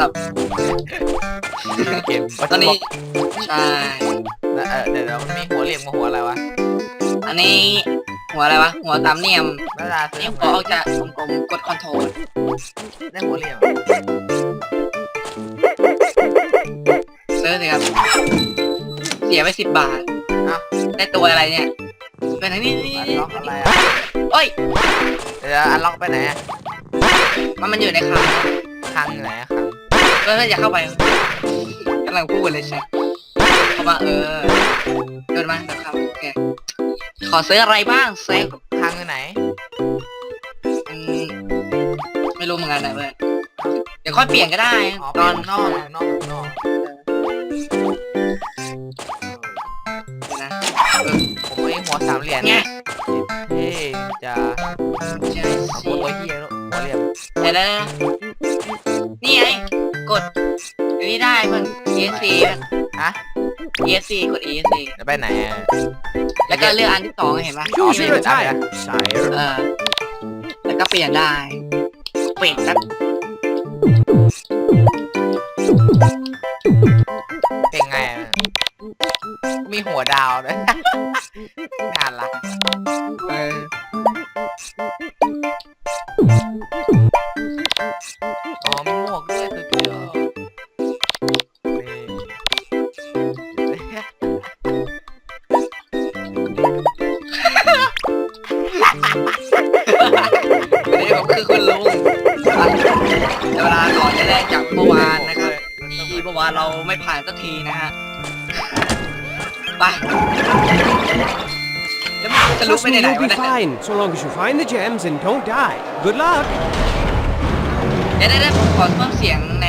ศัพท์เกมประตอนจวนี้บใช่นะเออเดี๋ยวเดี๋ยวมันมีหัวเหลี่ยมกับหัวอะไรวะ อันนี้หัวอะไรวะ หัวสามเหลี่ยมน่าจะซื้นี่อหัวออกจากกลมๆกดคอนโทรลได้หัวเหลี่ยมซื้อสิครับ เสียไปสิบบาทเอ้าได้ตัวอะไรเนี่ยเป็นอะไรนี่นี่อันนี่ล็อกอะไรอะโอ้ยเดี๋ยวอันล็อกไปไหนอะมันมันอยู่ในคลังคลังอยู่ไหนอะคลัง ก็อย่าเข้าไปกำลังพูดเลยใช่เข้ามาเออเดินมาเดี๋ยวครับโอเคขอซื้ออะไรบ้างเซ็กคลังอยู่ไหนอืมไม่รู้เหมือนกันนะเพื่อนเดี๋ยวค่อยเปลี่ยนก็ได้อ๋อตอนนอกนอกนอกนะผมไอ้หัวสามเหลี่ยมเนี่ยเฮ้ยจะใช่หัสิวตัวเฮียแล้วหัวเหลี่ยมเดี๋ยวนะ กดอันนี้ได้เพื่อน ESC ฮะ ESC กด ESC จะไปไหนอะแล้วก็เลือกอันที่สองเห็นปะ Choose ที่ your มัน attire sire เออ แล้วก็เปลี่ยนได้ เปลี่ยนสัก มันจะลุก Trust ไป me, ไหน you'll วะ be เนี่ย fine, so long as you find the gems and don't die. Good luck. เดี๋ยวได้ผมขอเพิ่มเสียงใน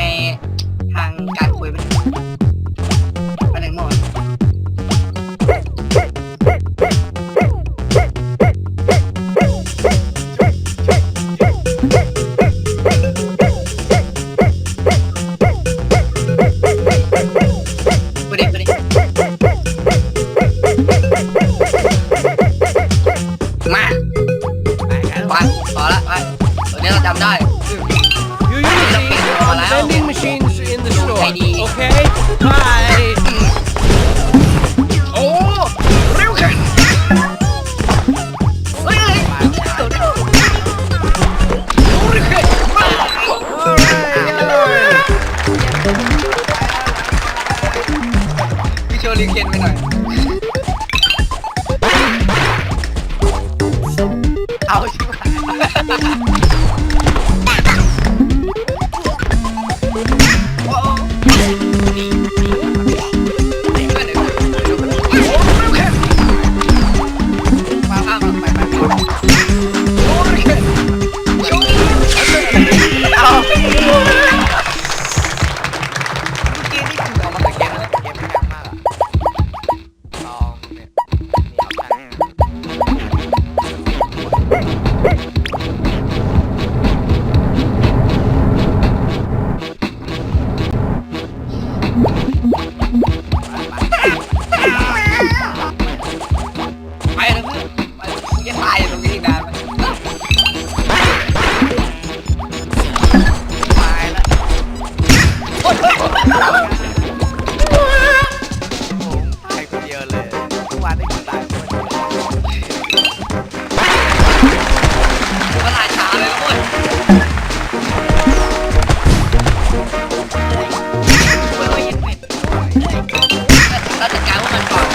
เราจัดการพวกมันก่อน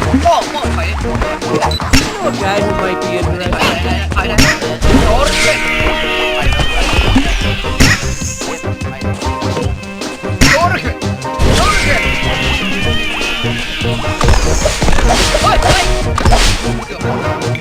โอ้โหถอย A guy who might be ถอย interested. ถอยถอยโอ้ยไปเลยโอ้ยโอ้ยโอ้ย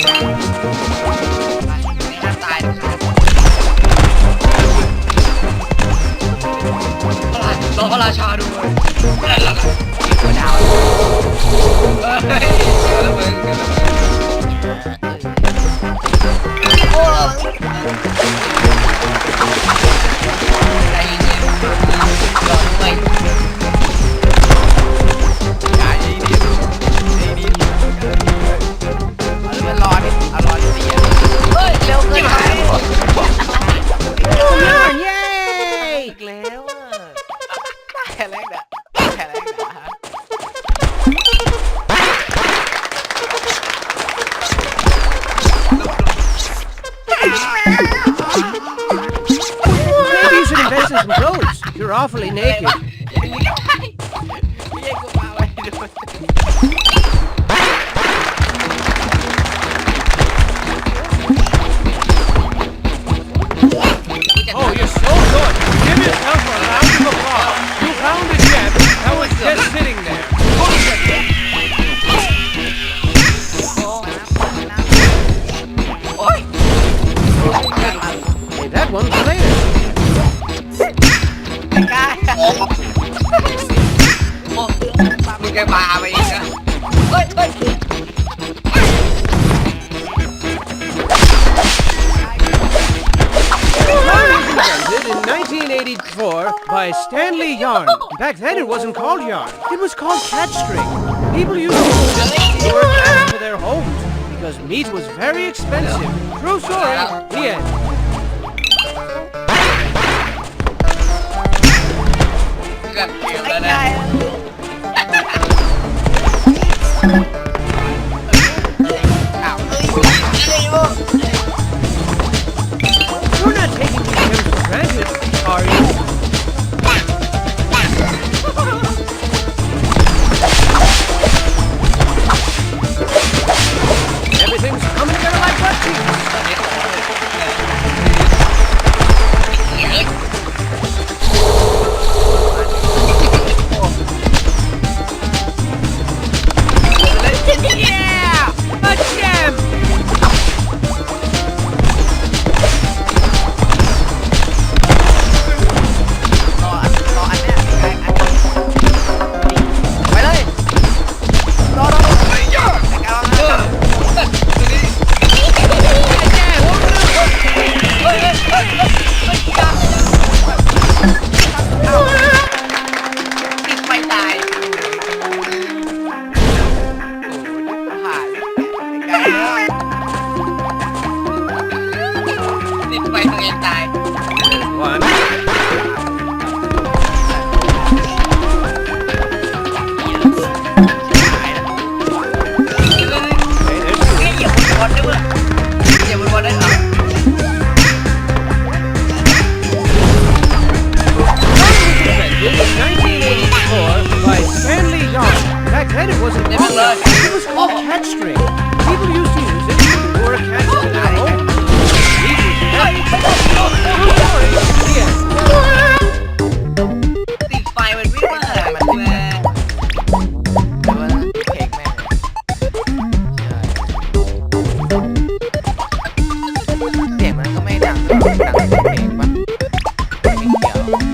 Back then it wasn't called yarn. It was called catch string. People used to get to their homes because meat was very expensive. True story. The end. You're not taking these for granted, are you?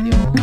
เดี๋ยว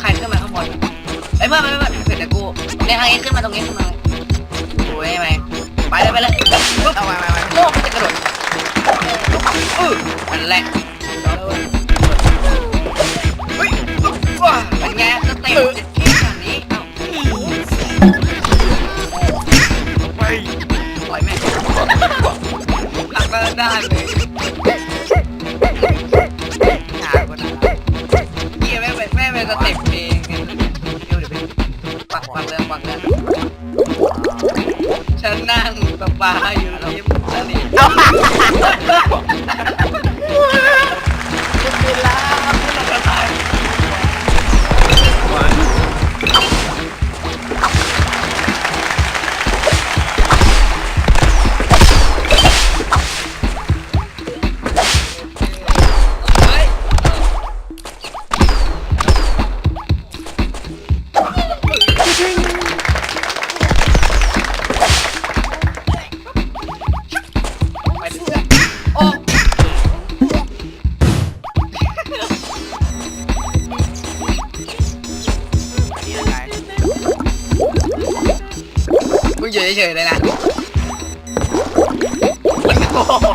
ใครขึ้นมาข้างบนเอ้ยไม่ไม่ไม่เพื่อแล้วกูในทางนี้ขึ้นมาตรงนี้ขึ้นมาโอ้ยไหมไปเลยไปเลยปุ๊บเอาไปไปไปโลกมจะกระโดดอื้อมันแหละว้าเป็นไงสเต็ปที่นี้เอ้าไปปล่อยแม่หลักก็ได้เลย นั่งสบายอยู่ริมท เฉยๆเลยนะโอ้โห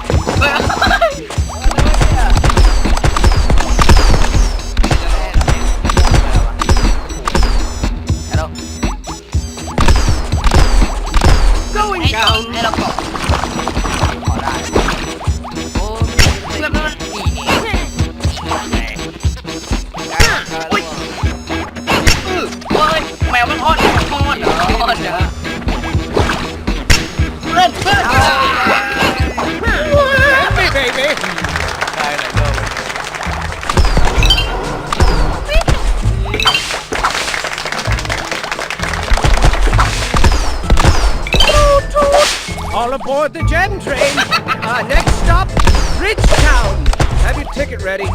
All aboard the gem train. Uh, next stop, Bridgetown. Have your ticket ready.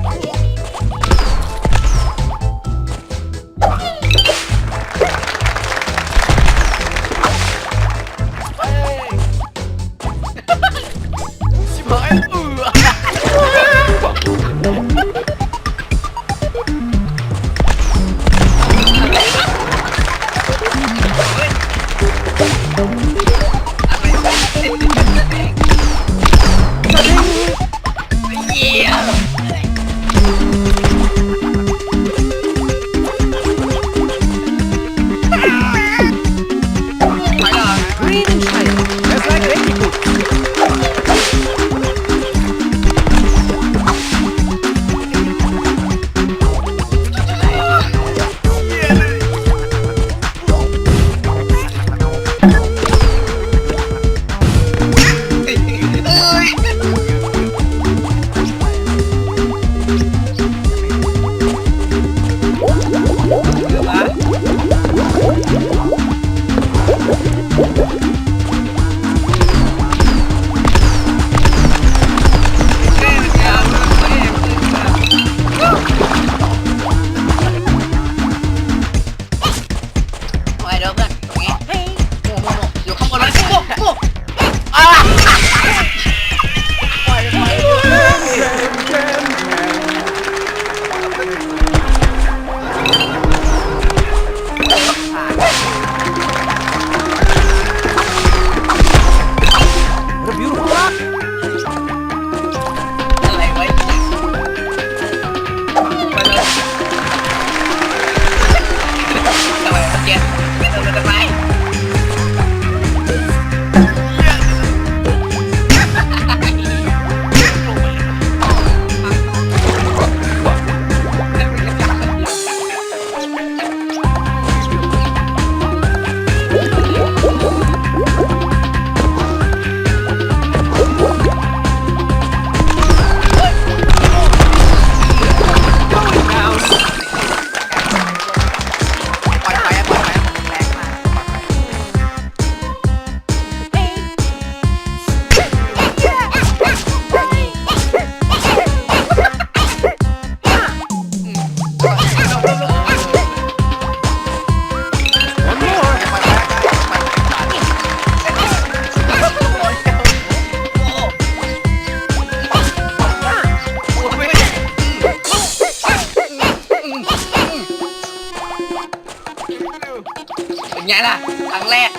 ล่ะครั้งแรก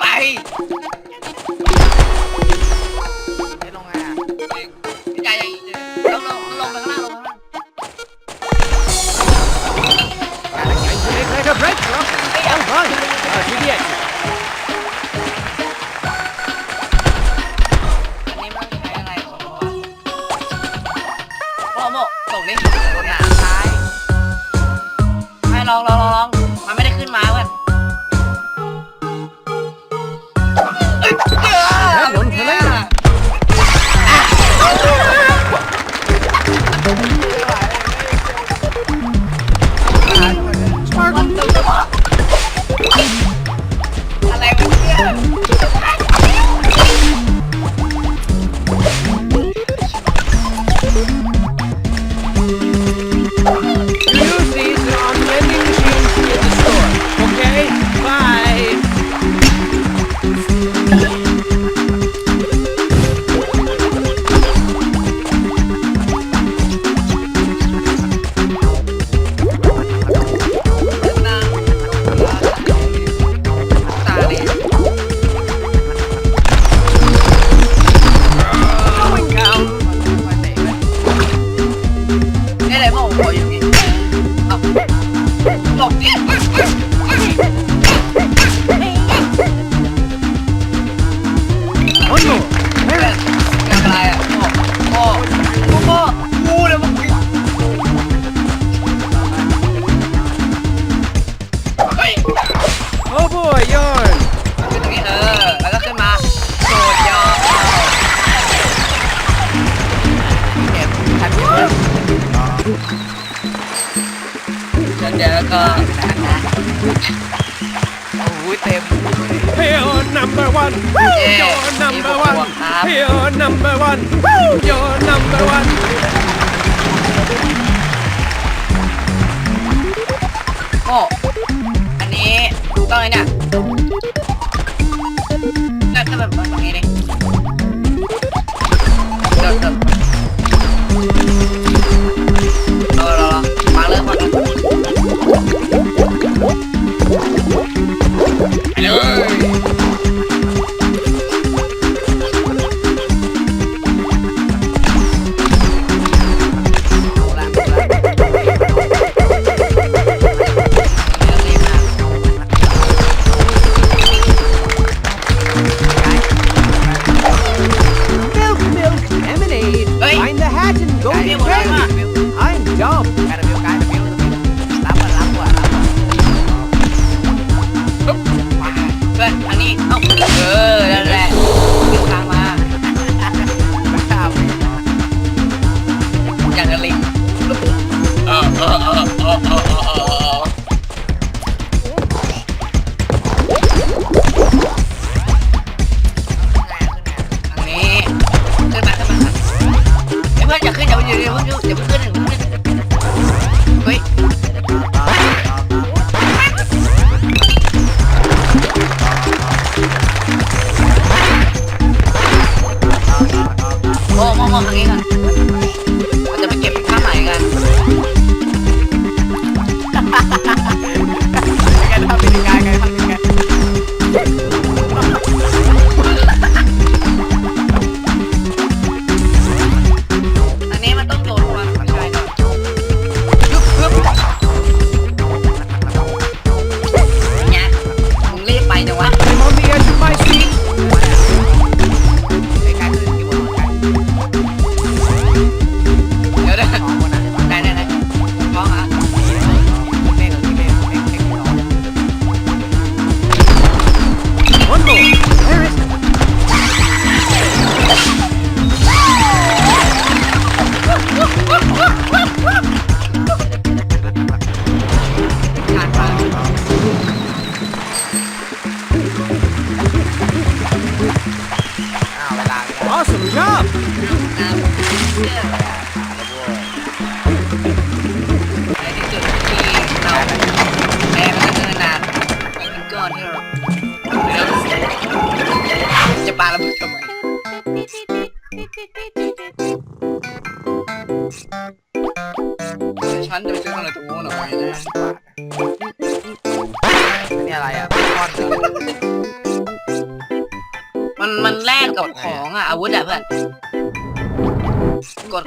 ไป คนเดียวแล้วก็โอ้โหเต็ม You're number one. You're number one. You're number one. You're number one. โอ้อันนี้ดูกล้องเลยเนี่ยแล้วก็แบบตรงนี้เลย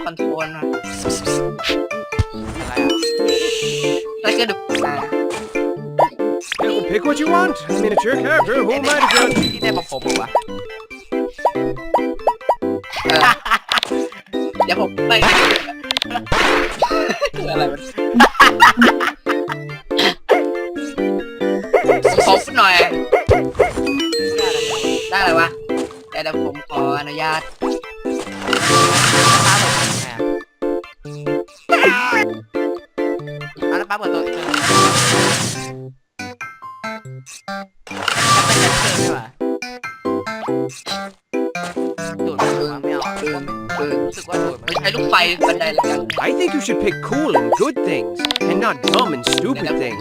คอนโทรลมาอะไรอะแล้วก็ดูอ่า Well, pick what you want. I mean, it's your character. Who am I to judge? ที่ได้ประผมวะเออเดี๋ยวผมไปอะไรมันขอพูดหน่อย ได้อะไรวะแต่เดี๋ยวผมขออนุญาต ใช้ลูกไฟบันไดแล้วกัน I think you should pick cool and good things, and not dumb and เดี๋ยว stupid ผม things.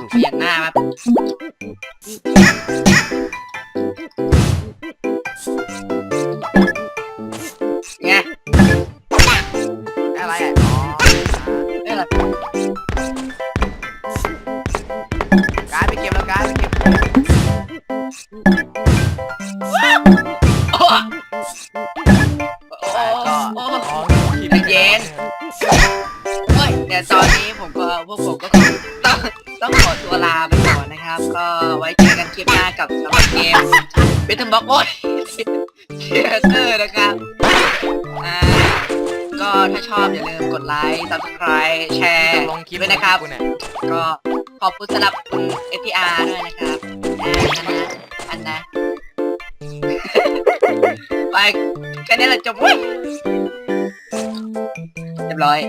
นะครับกูเนี่ยก็ขอบคุณสำหรับคุณ FTR ด้วยนะครับอ่าอันนะอันนะ ไปแค่นี้แหละจบเว้ยเรียบร้อย